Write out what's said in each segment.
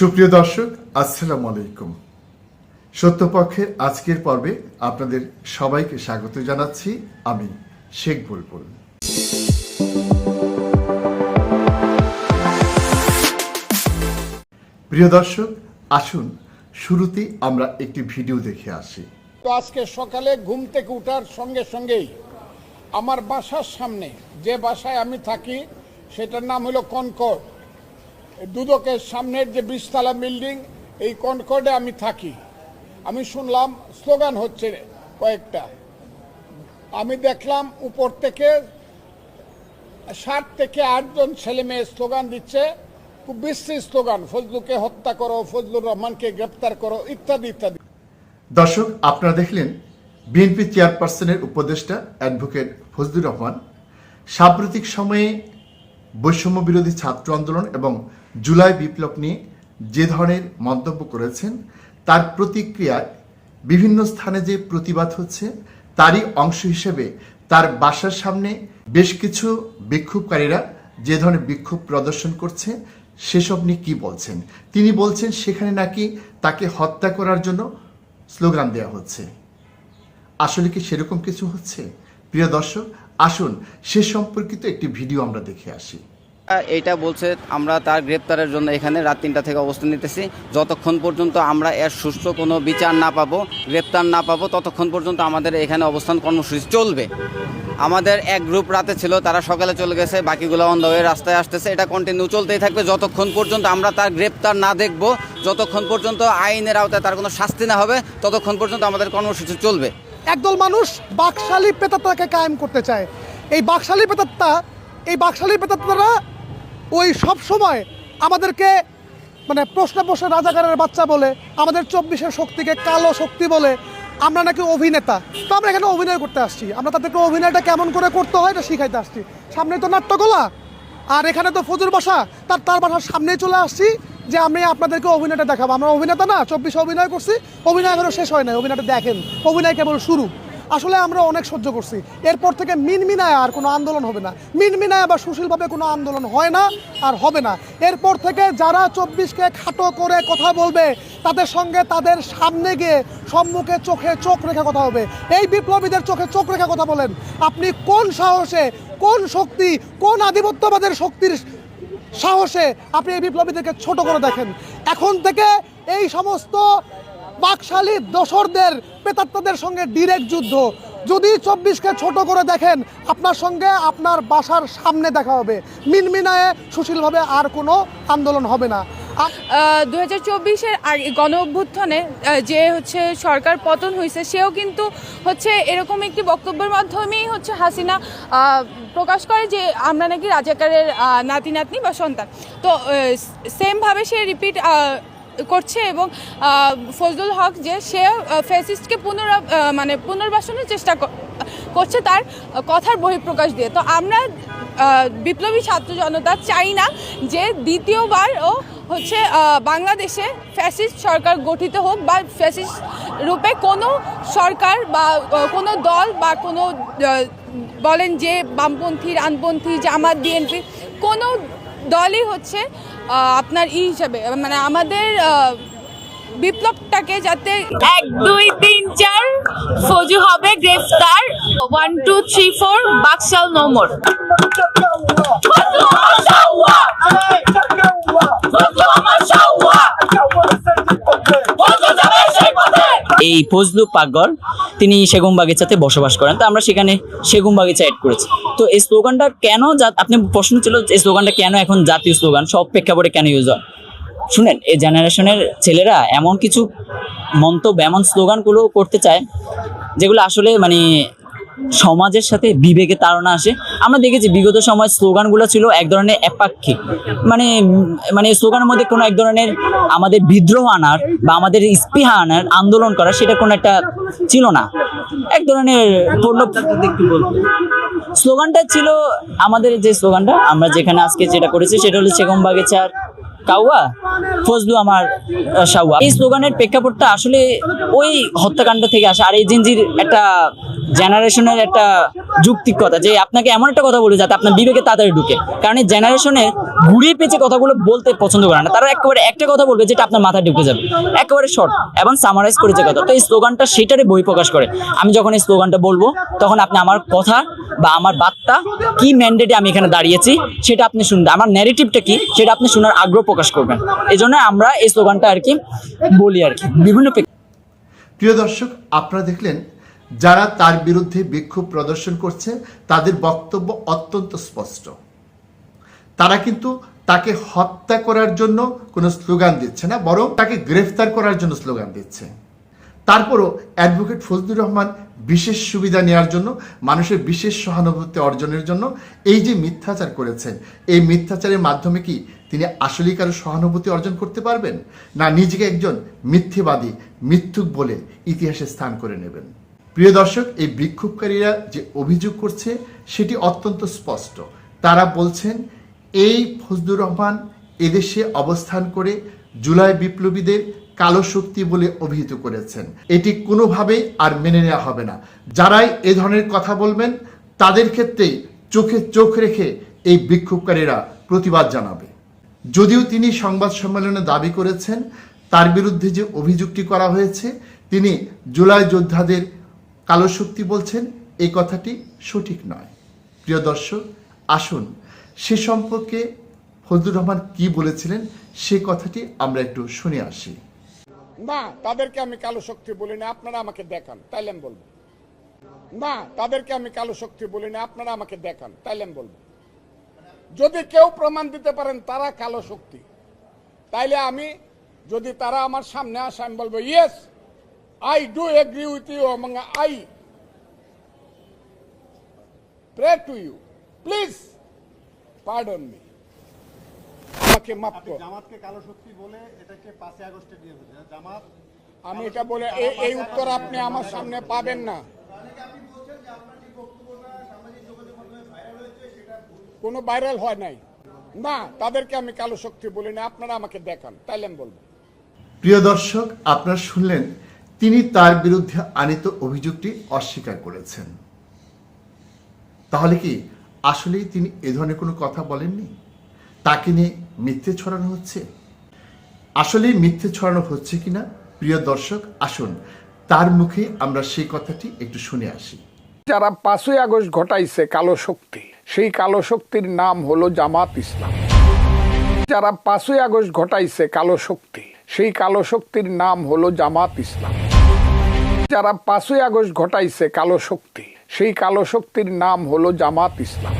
সুপ্রিয় দর্শক, আসসালামু আলাইকুম। সত্যপক্ষের আজকের পর্বে আপনাদের সবাইকে স্বাগত জানাচ্ছি আমি শেখ বুলবুল। প্রিয় দর্শক, আসুন, শুরুতেই আমরা একটি ভিডিও দেখে আসি। আজকে সকালে ঘুম থেকে উঠার সঙ্গে সঙ্গেই আমার বাসার সামনে যে বাসায় আমি থাকি, সেটার নাম হলো কনকর্ড দুদকের সামনের যে বিশতলা বিল্ডিং, এই কনকর্ডে আমি থাকি। আমি শুনলাম স্লোগান হচ্ছে কয়েকটা। আমি দেখলাম উপর থেকে ষাট থেকে আটজন ছেলে মেয়ে স্লোগান দিচ্ছে। খুব বিশ্রী স্লোগান, ফজলুকে হত্যা করো, ফজলুর রহমানকে গ্রেপ্তার করো, ইত্যাদি ইত্যাদি। দর্শক, আপনারা দেখলেন বিএনপি চেয়ারপারসনের উপদেষ্টা অ্যাডভোকেট ফজলুর রহমান। সাম্প্রতিক সময়ে বৈষম্য বিরোধী ছাত্র আন্দোলন এবং জুলাই বিপ্লব নিয়ে যে ধরনের মন্তব্য করেছেন, তার প্রতিক্রিয়ায় বিভিন্ন স্থানে যে প্রতিবাদ হচ্ছে, তারই অংশ হিসেবে তার বাসার সামনে বেশ কিছু বিক্ষোভকারীরা যে ধরনের বিক্ষোভ প্রদর্শন করছে, সেসব নিয়ে কি বলছেন? তিনি বলছেন সেখানে নাকি তাকে হত্যা করার জন্য স্লোগান দেওয়া হচ্ছে। আসলে কি সেরকম কিছু হচ্ছে? প্রিয় দর্শক, আসুন সে সম্পর্কিত একটি ভিডিও আমরা দেখে আসি। এইটা বলছে আমরা তার গ্রেপ্তারের জন্য এখানে রাত তিনটা থেকে অবস্থান নিতেছি। যতক্ষণ পর্যন্ত আমরা এর সুস্থ কোনো বিচার না পাবো, গ্রেপ্তার না পাবো, ততক্ষণ পর্যন্ত আমাদের এখানে অবস্থান কর্মসূচি চলবে। আমাদের এক গ্রুপ রাতে ছিল, তারা সকালে চলে গেছে, বাকিগুলো অন হয়ে রাস্তায় আসতেছে। এটা কন্টিনিউ চলতেই থাকবে, যতক্ষণ পর্যন্ত আমরা তার গ্রেপ্তার না দেখব, যতক্ষণ পর্যন্ত আইনের আওতায় তার কোনো শাস্তি না হবে, ততক্ষণ পর্যন্ত আমাদের কর্মসূচি চলবে। একদল মানুষ বাকশালী প্রেতাত্মাকে কায়েম করতে চায়। এই বাকশালী প্রেতাত্মা, এই বাকশালী প্রেতাত্মারা ওই সব সময় আমাদেরকে মানে প্রশ্নে প্রশ্ন রাজাকারের বাচ্চা বলে, আমাদের চব্বিশের শক্তিকে কালো শক্তি বলে, আমরা নাকি অভিনেতা। তো আমরা এখানে অভিনয় করতে আসছি। আমরা তাদেরকে অভিনয়টা কেমন করে করতে হয় এটা শিখাইতে আসছি। সামনে তো নাট্যকলা। আর এখানে তো ফজুর বাসা। তার তার বাসার সামনেই চলে আসছি যে আমি আপনাদেরকে অভিনয়টা দেখাবো। আমরা অভিনেতা না, চব্বিশে অভিনয় করছি। অভিনয় এখনও শেষ হয় না অভিনয়টা দেখেন। অভিনয় কেবল শুরু। আসলে আমরা অনেক সহ্য করছি। এরপর থেকে মিনমিনায় আর কোনো আন্দোলন হবে না। মিনমিনায় বা সুশীলভাবে কোনো আন্দোলন হয় না আর হবে না। এরপর থেকে যারা চব্বিশকে খাটো করে কথা বলবে, তাদের সঙ্গে তাদের সামনে গিয়ে সম্মুখে চোখে চোখ রেখে কথা হবে। এই বিপ্লবীদের চোখে চোখ রেখে কথা বলেন। আপনি কোন সাহসে, কোন শক্তি, কোন আধিপত্যবাদের শক্তির সাহসে আপনি এই বিপ্লবীদেরকে ছোট করে দেখেন? এখন থেকে এই সমস্ত বাকশালী দোসরদের, প্রেতাত্মাদের সঙ্গে ডিরেক্ট যুদ্ধ। যদি চব্বিশকে ছোট করে দেখেন, আপনার সঙ্গে আপনার বাসার সামনে দেখা হবে। মিনমিনায়ে সুশীলভাবে আর কোনো আন্দোলন হবে না। দু হাজার চব্বিশের আগে গণ অভ্যুত্থানে যে হচ্ছে সরকার পতন হয়েছে, সেও কিন্তু হচ্ছে এরকম একটি বক্তব্যের মাধ্যমেই হচ্ছে হাসিনা প্রকাশ করে যে আমরা নাকি রাজাকারের নাতি নাতনি বা সন্তান। তো সেমভাবে সে রিপিট করছে এবং ফজলুল হক যে সে ফেসিস্টকে পুনরা মানে পুনর্বাসনের চেষ্টা কর- করছে তার কথার বহিঃপ্রকাশ দিয়ে। তো আমরা বিপ্লবী ছাত্র জনতা চাই না যে দ্বিতীয়বারও হচ্ছে বাংলাদেশে ফ্যাসিস্ট সরকার গঠিত হোক বা ফ্যাসিস্ট রূপে কোনো সরকার বা কোনো দল বা কোনো বলেন যে বামপন্থী ডানপন্থী জামাত, বিএনপি কোনো দলই হচ্ছে আপনার ই হিসাবে মানে আমাদের বিপ্লবটাকে যাতে এক দুই তিন চার ফজু হবে গ্রেফতার। One two three four BAKSAL নোমর এই ফজলু পাকঘর তিনি সেগুন বাগিচাতে বসবাস করেন। তো আমরা সেখানে সেগুন বাগিচা এড করেছি। তো এই স্লোগানটা কেন আপনি প্রশ্ন ছিল এই স্লোগানটা কেন এখন জাতীয় স্লোগান, সব প্রেক্ষাপটে কেন ইউজ হয়? শুনেন, এই জেনারেশনের ছেলেরা এমন কিছু মন্তব্য, এমন স্লোগানগুলো করতে চায়, যেগুলো আসলে মানে সমাজের সাথে বিবেকে তাড়না আসে। আমরা দেখেছি বিগত সময় স্লোগানগুলো ছিল এক ধরনের এপাক্ষিক মানে মানে স্লোগানের মধ্যে কোনো এক ধরনের আমাদের বিদ্রোহ আনার বা আমাদের স্পৃহা আনার আন্দোলন করা সেটা কোনো একটা ছিল না। এক ধরনের স্লোগানটা ছিল আমাদের যে স্লোগানটা, আমরা যেখানে আজকে যেটা করেছি সেটা হলো সেগম বাগিচার কাউয়া, ফজলু আমার সাউয়া এই স্লোগানের প্রেক্ষাপটটা আসলে ওই হত্যাকাণ্ড থেকে আসে। আর এই জিনজির একটা জেনারেশনের একটা যুক্তিকতা যে আপনাকে এমন একটা কথা বলে যাতে আপনার বিবেকে তাড়াতাড়ি ঢুকে। কারণ এই জেনারেশনে ঘুরিয়ে পেঁচে কথাগুলো বলতে পছন্দ করে না। তারা একেবারে একটা কথা বলবে যেটা আপনার মাথায় ঢুকে যাবে। একেবারে শর্ট এবং সামারাইজ করে যে কথা। তো এই স্লোগানটা সেটারই বই প্রকাশ করে। আমি যখন এই স্লোগানটা বলব, তখন আপনি আমার কথা বা আমার বার্তা কি ম্যান্ডেটে আমি এখানে দাঁড়িয়েছি, সেটা আপনি শুনবেন। আমার ন্যারেটিভটা কি, সেটা আপনি শোনার আগ্রহ প্রকাশ করবেন। এই জন্য আমরা এই স্লোগানটা আর কি বলি আর কি। বিভিন্ন প্রিয় দর্শক, আপনারা দেখলেন যারা তার বিরুদ্ধে বিক্ষোভ প্রদর্শন করছে, তাদের বক্তব্য অত্যন্ত স্পষ্ট। তারা কিন্তু তাকে হত্যা করার জন্য কোনো স্লোগান দিচ্ছে না, বরং তাকে গ্রেফতার করার জন্য স্লোগান দিচ্ছে। তারপরও অ্যাডভোকেট ফজলুর রহমান বিশেষ সুবিধা নেওয়ার জন্য, মানুষের বিশেষ সহানুভূতি অর্জনের জন্য এই যে মিথ্যাচার করেছেন, এই মিথ্যাচারের মাধ্যমে কি তিনি আসলেই কারও সহানুভূতি অর্জন করতে পারবেন? না নিজেকে একজন মিথ্যেবাদী, মিথ্যুক বলে ইতিহাসে স্থান করে নেবেন। প্রিয় দর্শক, এই বিক্ষোভকারীরা যে অভিযোগ করছে সেটি অত্যন্ত স্পষ্ট। তারা বলছেন, এই ফজলুর রহমান এদেশে অবস্থান করে জুলাই বিপ্লবীদের কালো শক্তি বলে অভিহিত করেছেন। এটি কোনোভাবেই আর মেনে নেওয়া হবে না। যারাই এ ধরনের কথা বলবেন, তাদের ক্ষেত্রেই চোখে চোখ রেখে এই বিক্ষোভকারীরা প্রতিবাদ জানাবে। যদিও তিনি সংবাদ সম্মেলনে দাবি করেছেন, তার বিরুদ্ধে যে অভিযোগটি করা হয়েছে, তিনি জুলাই যোদ্ধাদের কালো শক্তি বলছেন এই কথাটি সঠিক নয়। প্রিয় দর্শক, আসুন, সে সম্পর্কে ফজলুর রহমান কি বলেছিলেন, সে কথাটি আমরা একটু শুনে আসি। না, তাদেরকে আমি কালো শক্তি বলি না, আপনারা আমাকে দেখান, তাইলে আমি বলব। না, তাদেরকে আমি কালো শক্তি বলি না, আপনারা আমাকে দেখান, তাইলে আমি বলব। যদি কেউ প্রমাণ দিতে পারেন তারা কালো শক্তি তাইলে আমি, যদি তারা আমার সামনে আসে, আমি বলব yes I do agree with you এবং I pray to you please pardon me আমাকে মাফ করো। জামাতকে কালো শক্তি বলে এটাকে পাঁচই আগস্টে দিয়ে হচ্ছে জামাত আমি এটা বলে এই- এই উত্তর আপনি আমার সামনে পাবেন না। কোনো ভাইরাল হয় নাই। না তাদেরকে আমি কালো শক্তি বলি না আপনারা আমাকে দেখান তাইলে আমি বলব। প্রিয় দর্শক আপনারা শুনলেন তিনি তার বিরুদ্ধে আনিত অভিযোগটি অস্বীকার করেছেন। তাহলে কি আসলেই তিনি এ ধরনের কোনো কথা বলেননি? তাকে নিয়ে মিথ্যে ছড়ানো হচ্ছে? আসলেই মিথ্যে ছড়ানো হচ্ছে কিনা? প্রিয় দর্শক, আসুন, তার মুখে আমরা সেই কথাটি একটু শুনে আসি। যারা পাঁচই আগস্ট ঘটাইছে কালো শক্তি, সেই কালো শক্তির নাম হলো জামাত ইসলাম। যারা পাঁচই আগস্ট ঘটাইছে কালো শক্তি, সেই কালো শক্তির নাম হলো জামাত ইসলাম। যারা পাঁচই আগস্ট ঘটাইছে কালো শক্তি, সেই কালো শক্তির নাম হলো জামাত ইসলাম।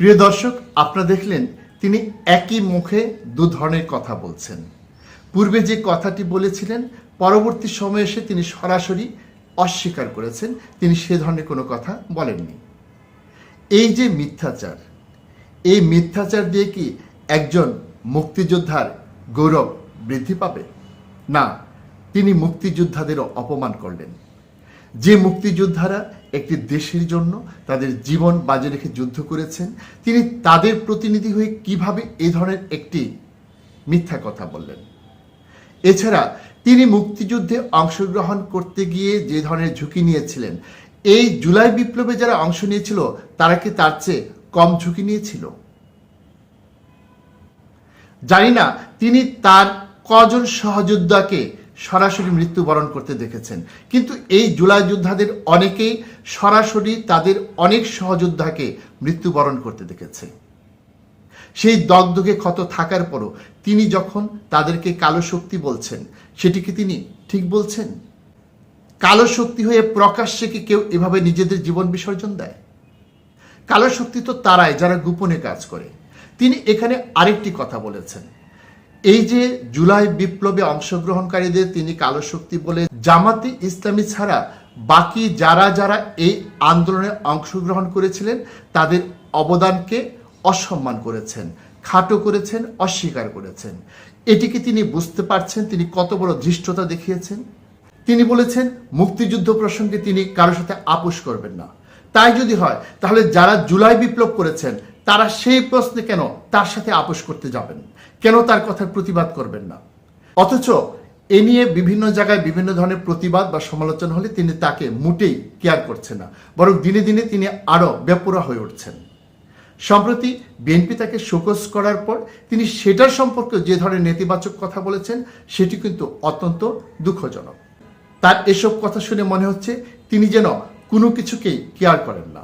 প্রিয় দর্শক, আপনারা দেখলেন তিনি একই মুখে দু ধরনের কথা বলছেন। পূর্বে যে কথাটি বলেছিলেন, পরবর্তী সময়ে এসে তিনি সরাসরি অস্বীকার করেছেন, তিনি সে ধরনের কোনো কথা বলেননি। এই যে মিথ্যাচার, এই মিথ্যাচার দিয়ে কি একজন মুক্তিযোদ্ধার গৌরব বৃদ্ধি পাবে? না তিনি মুক্তিযোদ্ধাদেরও অপমান করলেন। যে মুক্তিযোদ্ধারা একটি দেশের জন্য তাদের জীবন বাজে রেখে যুদ্ধ করেছেন, তিনি তাদের প্রতিনিধি হয়ে কীভাবে এ ধরনের একটি মিথ্যা কথা বললেন? এছাড়া তিনি মুক্তিযুদ্ধে অংশগ্রহণ করতে গিয়ে যে ধরনের ঝুঁকি নিয়েছিলেন, এই জুলাই বিপ্লবে যারা অংশ নিয়েছিল, তারা কি তার চেয়ে কম ঝুঁকি নিয়েছিল? জানি না, তিনি তার কজন সহযোদ্ধাকে সরাসরি মৃত্যুবরণ করতে দেখেছেন। কিন্তু এই জুলাই যোদ্ধাদের অনেকেই সরাসরি তাদের অনেক সহযোদ্ধাকে মৃত্যুবরণ করতে দেখেছে সেই দগদগে ক্ষত থাকার পরও তিনি যখন তাদেরকে কালো শক্তি বলছেন, সেটি কি তিনি ঠিক বলছেন? কালো শক্তি হয়ে প্রকাশ্যে কি কেউ এভাবে নিজেদের জীবন বিসর্জন দেয়? কালো শক্তি তো তারাই যারা গোপনে কাজ করে। তিনি এখানে আরেকটি কথা বলেছেন। এই যে জুলাই বিপ্লবে অংশগ্রহণকারীদের তিনি কালো শক্তি বলে জামাতে ইসলামী ছাড়া বাকি যারা যারা এই আন্দোলনে অংশগ্রহণ করেছিলেন, তাদের অবদানকে অসম্মান করেছেন, খাটো করেছেন, অস্বীকার করেছেন। এটিকে তিনি বুঝতে পারছেন? তিনি কত বড় ধৃষ্টতা দেখিয়েছেন? তিনি বলেছেন, মুক্তিযুদ্ধ প্রসঙ্গে তিনি কারোর সাথে আপোষ করবেন না। তাই যদি হয়, তাহলে যারা জুলাই বিপ্লব করেছেন, তারা সেই প্রশ্নে কেন তার সাথে আপোষ করতে যাবেন? কেন তার কথার প্রতিবাদ করবেন না? অথচ এ নিয়ে বিভিন্ন জায়গায় বিভিন্ন ধরনের প্রতিবাদ বা সমালোচনা হলে তিনি তাকে মোটেই কেয়ার করছেন না, বরং দিনে দিনে তিনি আরও বেপরা হয়ে উঠছেন। সম্প্রতি বিএনপি তাকে শোকস করার পর তিনি সেটার সম্পর্কে যে ধরনের নেতিবাচক কথা বলেছেন, সেটি কিন্তু অত্যন্ত দুঃখজনক। তার এসব কথা শুনে মনে হচ্ছে তিনি যেন কোনো কিছুকেই কেয়ার করেন না।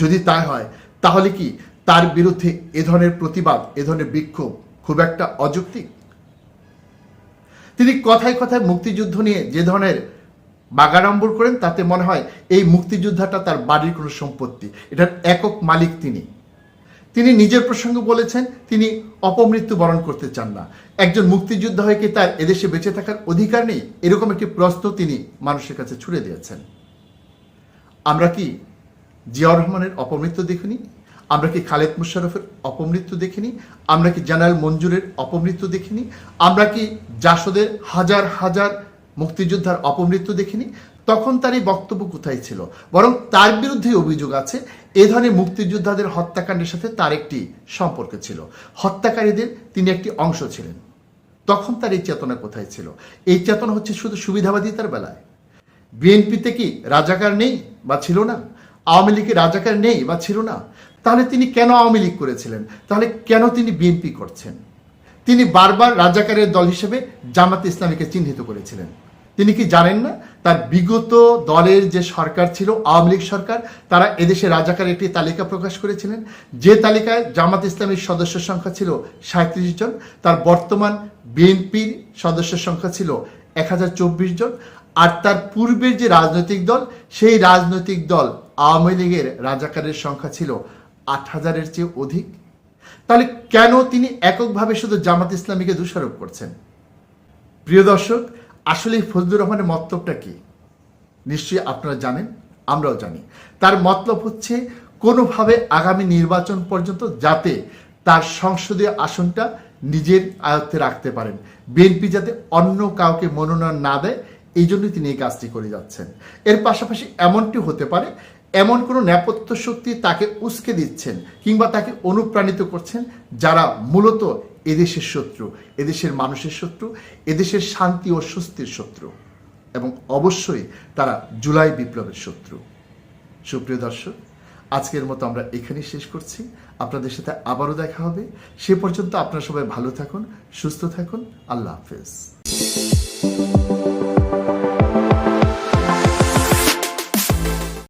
যদি তাই হয়, তাহলে কি তার বিরুদ্ধে এ ধরনের প্রতিবাদ, এ ধরনের বিক্ষোভ খুব একটা অযৌক্তিক। তিনি কথায় কথায় মুক্তিযুদ্ধ নিয়ে যে ধরনের বাগাড়ম্বর করেন, তাতে মনে হয় এই মুক্তিযোদ্ধাটা তার বাড়ির কোনো সম্পত্তি। এটার একক মালিক তিনি। তিনি নিজের প্রসঙ্গে বলেছেন, তিনি অপমৃত্যু বরণ করতে চান না। একজন মুক্তিযোদ্ধা হয়ে কি তার এদেশে বেঁচে থাকার অধিকার নেই? এরকম একটি প্রশ্ন তিনি মানুষের কাছে ছুড়ে দিয়েছেন। আমরা কি জিয়াউর রহমানের অপমৃত্যু দেখিনি? আমরা কি খালেদ মুশারফের অপমৃত্যু দেখিনি? আমরা কি জেনারেল মঞ্জুরের অপমৃত্যু দেখিনি? আমরা কি জাসদের হাজার হাজার মুক্তিযোদ্ধার অপমৃত্যু দেখিনি? তখন তার এই বক্তব্য কোথায় ছিল? বরং তার বিরুদ্ধে অভিযোগ আছে, এ ধরনের মুক্তিযোদ্ধাদের হত্যাকাণ্ডের সাথে তার একটি সম্পর্ক ছিল। হত্যাকারীদের তিনি একটি অংশ ছিলেন। তখন তার এই চেতনা কোথায় ছিল? এই চেতনা হচ্ছে শুধু সুবিধাবাদিতার বেলায়? বিএনপিতে কি রাজাকার নেই বা ছিল না? আওয়ামী লীগে রাজাকার নেই বা ছিল না? তাহলে তিনি কেন আওয়ামী লীগ করেছিলেন? তাহলে কেন তিনি বিএনপি করছেন? তিনি বারবার রাজাকারের দল হিসেবে জামাত ইসলামীকে চিহ্নিত করেছিলেন। তিনি কি জানেন না? তার বিগত দলের যে সরকার ছিল, আওয়ামী লীগ সরকার, তারা এদেশে রাজাকার একটি তালিকা প্রকাশ করেছিলেন। যে তালিকায় জামাত ইসলামীর সদস্য সংখ্যা ছিল সাঁত্রিশ জন, তার বর্তমান বিএনপির সদস্য সংখ্যা ছিল এক হাজার চব্বিশ জন। আর তার পূর্বের যে রাজনৈতিক দল, সেই রাজনৈতিক দল আওয়ামী লীগের রাজাকারের সংখ্যা ছিল আট হাজারের চেয়ে অধিক? তাহলে কেন তিনি এককভাবে শুধু জামাত ইসলামীকে দোষারোপ করছেন? প্রিয় দর্শক, আসলে ফজলুর রহমানের মতলবটা কি? নিশ্চয়ই আপনারা জানেন, আমরাও জানি। তার মতলব হচ্ছে, কোনোভাবে আগামী নির্বাচন পর্যন্ত যাতে তার সংসদীয় আসনটা নিজের আয়ত্তে রাখতে পারেন। বিএনপি যাতে অন্য কাউকে মনোনয়ন না দেয়, এই জন্যই তিনি এই কাজটি করে যাচ্ছেন। এর পাশাপাশি এমনটি হতে পারে এমন কোনো নেপথ্য শক্তি তাকে উস্কে দিচ্ছেন কিংবা তাকে অনুপ্রাণিত করছেন যারা মূলত এদেশের শত্রু, এদেশের মানুষের শত্রু, এদেশের শান্তি ও স্বস্তির শত্রু এবং অবশ্যই তারা জুলাই বিপ্লবের শত্রু। সুপ্রিয় দর্শক, আজকের মতো আমরা এখানেই শেষ করছি। আপনাদের সাথে আবারও দেখা হবে। সে পর্যন্ত আপনারা সবাই ভালো থাকুন, সুস্থ থাকুন। আল্লাহ হাফেজ।